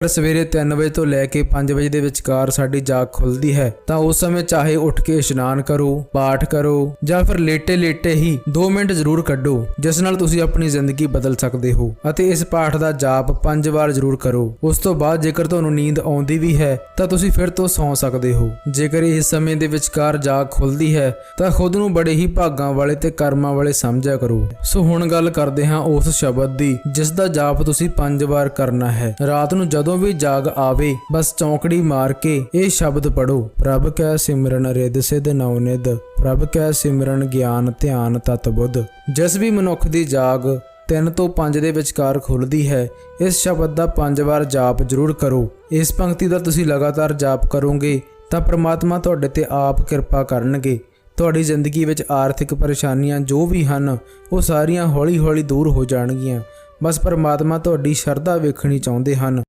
ਪਰ ਸਵੇਰੇ 3 ਵਜੇ ਤੋਂ ਲੈ ਕੇ 5 ਵਜੇ ਦੇ ਵਿਚਕਾਰ ਸਾਡੀ ਜਾਗ ਖੁੱਲਦੀ ਹੈ, ਤਾਂ ਉਸ ਸਮੇਂ ਚਾਹੇ ਉੱਠ ਕੇ ਇਸ਼ਨਾਨ ਕਰੋ, ਪਾਠ ਕਰੋ, ਜਾਂ ਫਿਰ ਲੇਟੇ-ਲੇਟੇ ਹੀ 2 ਮਿੰਟ ਜ਼ਰੂਰ ਕੱਢੋ, ਜਿਸ ਨਾਲ ਤੁਸੀਂ ਆਪਣੀ ਜ਼ਿੰਦਗੀ ਬਦਲ ਸਕਦੇ ਹੋ ਅਤੇ ਇਸ ਪਾਠ ਦਾ ਜਾਪ 5 ਵਾਰ ਜ਼ਰੂਰ ਕਰੋ। ਉਸ ਤੋਂ ਬਾਅਦ ਜੇਕਰ ਤੁਹਾਨੂੰ ਨੀਂਦ ਆਉਂਦੀ ਵੀ ਹੈ, ਤਾਂ ਤੁਸੀਂ ਫਿਰ ਤੋਂ ਸੌਂ ਸਕਦੇ ਹੋ। ਜੇਕਰ ਇਸ ਸਮੇਂ ਦੇ ਵਿਚਕਾਰ ਜਾਗ ਖੁੱਲਦੀ ਹੈ, ਤਾਂ ਖੁਦ ਨੂੰ ਬੜੇ ਹੀ ਭਾਗਾਂ ਵਾਲੇ ਤੇ ਕਰਮਾਂ ਵਾਲੇ ਸਮਝਿਆ ਕਰੋ। ਸੋ ਹੁਣ ਗੱਲ ਕਰਦੇ ਹਾਂ ਉਸ ਸ਼ਬਦ ਦੀ, ਜਿਸ ਦਾ ਜਾਪ ਤੁਸੀਂ 5 ਵਾਰ ਕਰਨਾ ਹੈ। ਰਾਤ ਨੂੰ ਜਦ ਜਦੋਂ ਵੀ ਜਾਗ ਆਵੇ, ਬਸ ਚੌਂਕੜੀ ਮਾਰ ਕੇ ਇਹ ਸ਼ਬਦ ਪੜੋ ਪ੍ਰਭ ਕੈ ਸਿਮਰਨ ਰਿਦ ਸਿਧ ਨਉ-ਨਿਧ ਪ੍ਰਭ ਕੈ ਸਿਮਰਨ ਗਿਆਨ ਧਿਆਨ ਤਤ ਬੁੱਧ। ਜਿਸ ਵੀ ਮਨੁੱਖ ਦੀ ਜਾਗ 3 ਤੋਂ 5 ਦੇ ਵਿਚਕਾਰ ਖੁੱਲਦੀ ਹੈ, ਇਸ ਸ਼ਬਦ ਦਾ 5 ਵਾਰ ਜਾਪ ਜ਼ਰੂਰ ਕਰੋ। ਇਸ ਪੰਕਤੀ ਦਾ ਤੁਸੀਂ ਲਗਾਤਾਰ ਜਾਪ ਕਰੋਗੇ, ਤਾਂ ਪ੍ਰਮਾਤਮਾ ਤੁਹਾਡੇ ਤੇ ਆਪ ਕਿਰਪਾ ਕਰਨਗੇ। ਤੁਹਾਡੀ ਜ਼ਿੰਦਗੀ ਵਿੱਚ ਆਰਥਿਕ ਪਰੇਸ਼ਾਨੀਆਂ ਜੋ ਵੀ ਹਨ, ਉਹ ਸਾਰੀਆਂ ਹੌਲੀ-ਹੌਲੀ ਦੂਰ ਹੋ ਜਾਣਗੀਆਂ। ਬਸ ਪਰਮਾਤਮਾ ਤੁਹਾਡੀ ਸ਼ਰਧਾ ਵੇਖਣੀ ਚਾਹੁੰਦੇ ਹਨ।